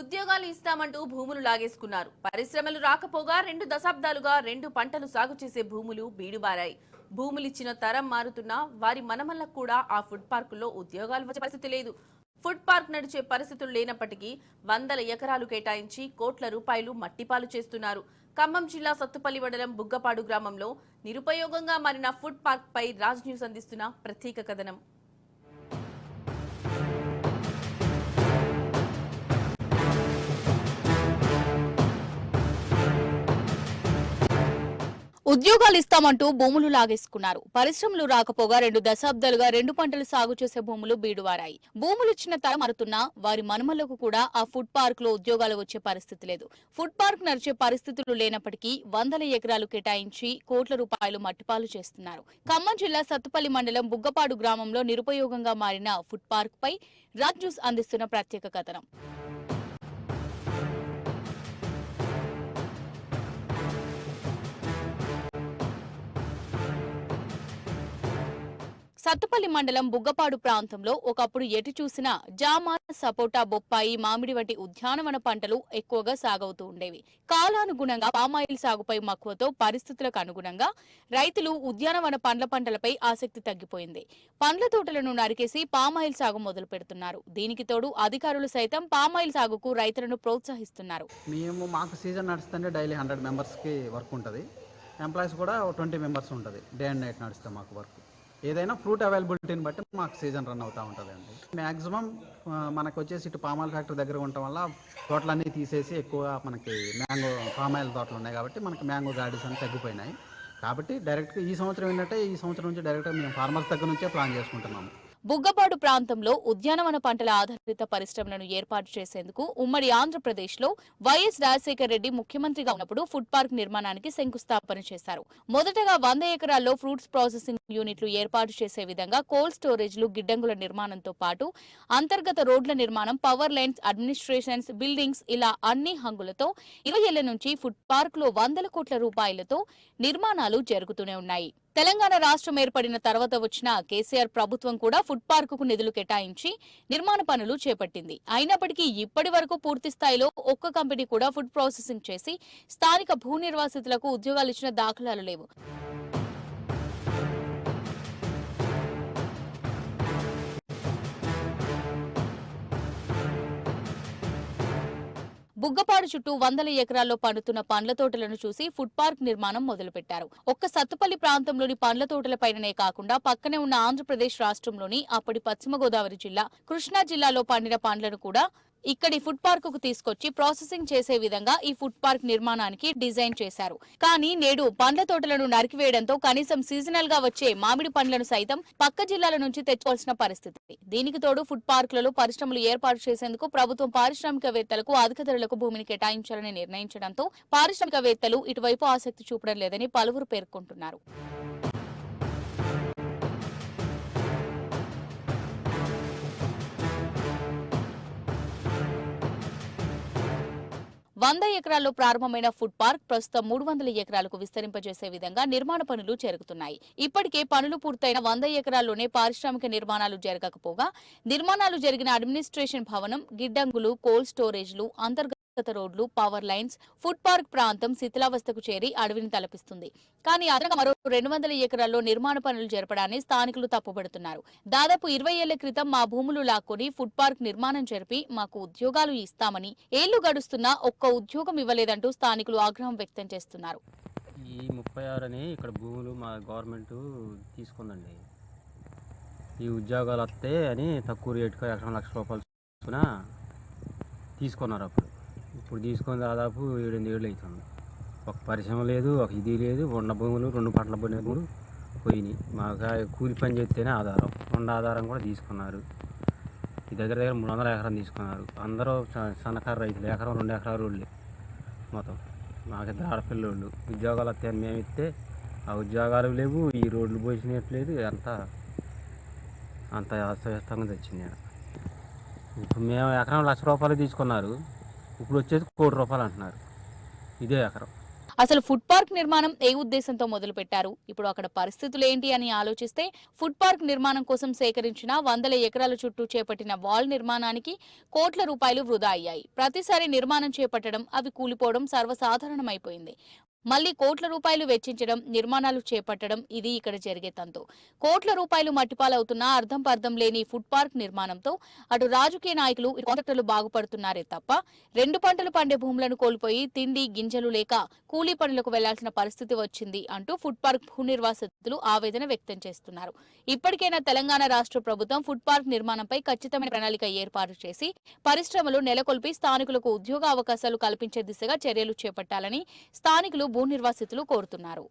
ఉద్యోగాలు ఇస్తామంటూ భూములు లాగేసుకున్నారు. పరిశ్రమలు రాకపోగా రెండు దశాబ్దాలుగా రెండు పంటలు సాగు చేసే భూములు బీడుబారాయి. భూములిచ్చిన తరం మారుతున్నా వారి మనమల్లకు కూడా ఆ ఫుడ్ పార్కుల్లో ఉద్యోగాలు వచ్చే పరిస్థితి లేదు. ఫుడ్ పార్క్ నడిచే పరిస్థితులు లేనప్పటికీ వందల ఎకరాలు కేటాయించి కోట్ల రూపాయలు మట్టిపాలు చేస్తున్నారు. ఖమ్మం జిల్లా సత్తుపల్లి మండలం బుగ్గపాడు గ్రామంలో నిరుపయోగంగా మారిన ఫుడ్ పార్క్ పై రాజ్ న్యూస్ అందిస్తున్న ప్రత్యేక కథనం. ఉద్యోగాలు ఇస్తామంటూ భూములు లాగేసుకున్నారు. పరిశ్రమలు రాకపోగా రెండు దశాబ్దాలుగా రెండు పంటలు సాగు చేసే భూములు బీడువారాయి. భూములు ఇచ్చిన తర మారుతున్నా వారి మనుమలకు కూడా ఆ ఫుడ్ పార్క్లో ఉద్యోగాలు వచ్చే పరిస్థితి లేదు. ఫుడ్ పార్క్ నడిచే పరిస్థితులు లేనప్పటికీ వందల ఎకరాలు కేటాయించి కోట్ల రూపాయలు మట్టిపాలు చేస్తున్నారు. ఖమ్మం జిల్లా సత్తుపల్లి మండలం బుగ్గపాడు గ్రామంలో నిరుపయోగంగా మారిన ఫుడ్ పార్క్ పై రాజ్ న్యూస్ అందిస్తున్న ప్రత్యేక కథనం. సత్తుపల్లి మండలం బుగ్గపాడు ప్రాంతంలో ఒకప్పుడు ఎటు చూసినా జామ సపోటా బొప్పాయి మామిడి వంటి ఉద్యానవన పంటలు ఎక్కువగా సాగవుతూ ఉండేవి. కాలానుగుణంగా పామాయిల్ సాగుపై మక్కువతో పరిస్థితులకు అనుగుణంగా రైతులు ఉద్యానవన పండ్ల పంటలపై ఆసక్తి తగ్గిపోయింది. పండ్ల తోటలను నరికేసి పామాయిల్ సాగు మొదలు పెడుతున్నారు. దీనికి తోడు అధికారులు సైతం పామాయిల్ సాగుకు రైతులను ప్రోత్సహిస్తున్నారు. మేము మాకు సీజన్ నడుస్తుంటే డైలీ హండ్రెడ్ మెంబర్స్కి వర్క్ ఉంటుంది. ఎంప్లాయీస్ కూడా ట్వంటీ మెంబర్స్ ఉంటుంది. డే అండ్ నైట్ నడుస్తాం మాకు వర్క్. ఏదైనా ఫ్రూట్ అవైలబిలిటీని బట్టి మాకు సీజన్ రన్ అవుతూ ఉంటుంది అండి మ్యాక్సిమం మనకు వచ్చేసి ఇటు పామాయిల్ ఫ్యాక్టరీ దగ్గర ఉండటం వల్ల తోటలన్నీ తీసేసి ఎక్కువ మనకి మ్యాంగో పామాయిల్ తోటలు ఉన్నాయి కాబట్టి మనకి మ్యాంగో గార్డెన్స్ అన్ని తగ్గిపోయినాయి. కాబట్టి డైరెక్ట్గా ఈ సంవత్సరం ఏంటంటే ఈ సంవత్సరం నుంచి డైరెక్ట్గా మేము ఫార్మర్స్ దగ్గర నుంచే ప్లాన్ చేసుకుంటున్నాము. బుగ్గపాడు ప్రాంతంలో ఉద్యానవన పంటల ఆధారిత పరిశ్రమలను ఏర్పాటు చేసేందుకు ఉమ్మడి ఆంధ్రప్రదేశ్లో వైఎస్ రాజశేఖర రెడ్డి ముఖ్యమంత్రిగా ఉన్నప్పుడు ఫుడ్ పార్క్ నిర్మాణానికి శంకుస్థాపన చేశారు. మొదటగా వంద ఎకరాల్లో ఫ్రూట్స్ ప్రాసెసింగ్ యూనిట్లు ఏర్పాటు చేసే విధంగా కోల్డ్ స్టోరేజ్లు గిడ్డంగుల నిర్మాణంతో పాటు అంతర్గత రోడ్ల నిర్మాణం పవర్ లైన్స్ అడ్మినిస్ట్రేషన్స్ బిల్డింగ్స్ ఇలా అన్ని హంగులతో ఇరవై ఏళ్ళ నుంచి ఫుడ్ పార్క్లో వందల కోట్ల రూపాయలతో నిర్మాణాలు జరుగుతూనే ఉన్నాయి. తెలంగాణ రాష్ట్రం ఏర్పడిన తర్వాత వచ్చిన కేసీఆర్ ప్రభుత్వం కూడా ఫుడ్ పార్కుకు నిధులు కేటాయించి నిర్మాణ పనులు చేపట్టింది. అయినప్పటికీ ఇప్పటి వరకు పూర్తి స్థాయిలో ఒక్క కంపెనీ కూడా ఫుడ్ ప్రాసెసింగ్ చేసి స్థానిక భూ నిర్వాసితులకు ఉద్యోగాలు ఇచ్చిన దాఖలాలు లేవు. బుగ్గపాడు చుట్టూ వందల ఎకరాల్లో పండుతున్న పండ్ల తోటలను చూసి ఫుడ్ పార్క్ నిర్మాణం మొదలుపెట్టారు. ఒక్క సత్తుపల్లి ప్రాంతంలోని పండ్ల తోటలపైననే కాకుండా పక్కనే ఉన్న ఆంధ్రప్రదేశ్ రాష్ట్రంలోని అప్పటి పశ్చిమ గోదావరి జిల్లా కృష్ణా జిల్లాలో పండిన పండ్లను కూడా ఇక్కడి ఫుడ్ పార్క్కు తీసుకొచ్చి ప్రాసెసింగ్ చేసే విధంగా ఈ ఫుడ్ పార్క్ నిర్మాణానికి డిజైన్ చేశారు. కానీ నేడు పండ్ల తోటలను నరికివేయడంతో కనీసం సీజనల్గా వచ్చే మామిడి పండ్లను సైతం పక్క జిల్లాల నుంచి తెచ్చుకోవాల్సిన పరిస్థితి. దీనికి తోడు ఫుడ్ పార్కులలో పరిశ్రమలు ఏర్పాటు చేసేందుకు ప్రభుత్వం పారిశ్రామికవేత్తలకు అధిక ధరలకు భూమిని కేటాయించాలని నిర్ణయించడంతో పారిశ్రామికవేత్తలు ఇటువైపు ఆసక్తి చూపడం లేదని పలువురు పేర్కొంటున్నారు. వంద ఎకరాల్లో ప్రారంభమైన ఫుడ్ పార్క్ ప్రస్తుతం మూడు వందల ఎకరాలకు విస్తరింపజేసే విధంగా నిర్మాణ పనులు జరుగుతున్నాయి. ఇప్పటికే పనులు పూర్తయిన వంద ఎకరాల్లోనే పారిశ్రామిక నిర్మాణాలు జరగకపోగా నిర్మాణాలు జరిగిన అడ్మినిస్ట్రేషన్ భవనం గిడ్డంగులు కోల్డ్ స్టోరేజ్లు అంతర్గత రోడ్లు పవర్ లైన్స్ ఫుడ్ పార్క్ ప్రాంతం శిథిలావస్థకు చేరి అడవిని తలపిస్తుంది. కానీ అదనంగా మరో రెండు వందల ఎకరాల్లో నిర్మాణ పనులు జరపడాన్ని స్థానికులు తప్పుపడుతున్నారు దాదాపు ఇరవై ఏళ్ళ క్రితం మా భూములు లాక్కొని ఫుడ్ పార్క్ నిర్మాణం జరిపి మాకు ఉద్యోగాలు ఇస్తామని ఏళ్ళు గడుస్తున్నా ఒక్క ఉద్యోగం ఇవ్వలేదంటూ స్థానికులు ఆగ్రహం వ్యక్తం చేస్తున్నారు. ఈ ముప్పై ఆరు అని ఇక్కడ భూములు మా గవర్నమెంట్ తీసుకుందండి. ఈ ఉద్యోగాలు వస్తాయి అని తక్కువ రేటుగా ఎకరం లక్ష రూపాయలు తీసుకున్నారు అప్పుడు. ఇప్పుడు తీసుకొని దాదాపు ఏడెనిమిది ఏళ్ళు అవుతుంది. ఒక పరిశ్రమ లేదు ఒక ఇది లేదు ఉన్న భూములు రెండు పంటల భూములు పోయినాయి. మాకు కూలి పని చేస్తేనే ఆధారం. ఉన్న ఆధారం కూడా తీసుకున్నారు. ఈ దగ్గర దగ్గర మూడు వందల ఎకరం తీసుకున్నారు. అందరూ సన్నకారు రైతులు. ఎకరం రెండు ఎకరాలు రోడ్లే మొత్తం. మాకు ఇద్దరు ఆడపిల్లోళ్ళు. ఉద్యోగాలు వస్తాయని మేము ఇస్తే ఆ ఉద్యోగాలు లేవు ఈ రోడ్లు పోసినట్లేదు. అంతా అంత అస్తవ్యస్తంగా తెచ్చింది ఇప్పుడు మేము ఎకరం లక్ష రూపాయలు తీసుకున్నారు. ఇప్పుడు వచ్చేది కోటి రూపాయలు అంటున్నారు. ఇదే ఎకరం అసలు ఫుడ్ పార్క్ నిర్మాణం ఏ ఉద్దేశంతో మొదలు పెట్టారు ఇప్పుడు అక్కడ పరిస్థితులు ఏంటి అని ఆలోచిస్తే ఫుడ్ పార్క్ నిర్మాణం కోసం సేకరించిన వందల ఎకరాల చుట్టూ చేపట్టిన వాల్ నిర్మాణానికి కోట్ల రూపాయలు వృధా అయ్యాయి. ప్రతిసారి నిర్మాణం చేపట్టడం అవి కూలిపోవడం సర్వసాధారణమైపోయింది. మళ్ళీ కోట్ల రూపాయలు వెచ్చించడం నిర్మాణాలు చేపట్టడం ఇది ఇక్కడ జరిగే తంతు. కోట్ల రూపాయలు మట్టిపాలవుతున్నా అర్థం పర్థం లేని ఫుడ్ పార్క్ నిర్మాణంతో అటు రాజకీయ నాయకులు కాంట్రాక్టర్లు బాగుపడుతున్నారే తప్ప రెండు పంటలు పండే భూములను కోల్పోయి తిండి గింజలు లేక కూలీ పనులకు వెళ్ళాల్సిన పరిస్థితి వచ్చింది అంటూ ఫుడ్ పార్క్ భూ నిర్వాసితులు ఆవేదన వ్యక్తం చేస్తున్నారు. ఇప్పటికైనా తెలంగాణ రాష్ట్ర ప్రభుత్వం ఫుడ్ పార్క్ నిర్మాణంపై ఖచ్చితమైన ప్రణాళిక ఏర్పాటు చేసి పరిశ్రమలు నెలకొల్పి స్థానికులకు ఉద్యోగ అవకాశాలు కల్పించే దిశగా చర్యలు చేపట్టాలని స్థానికులు భూ నిర్వాసితులు కోరుతున్నారు.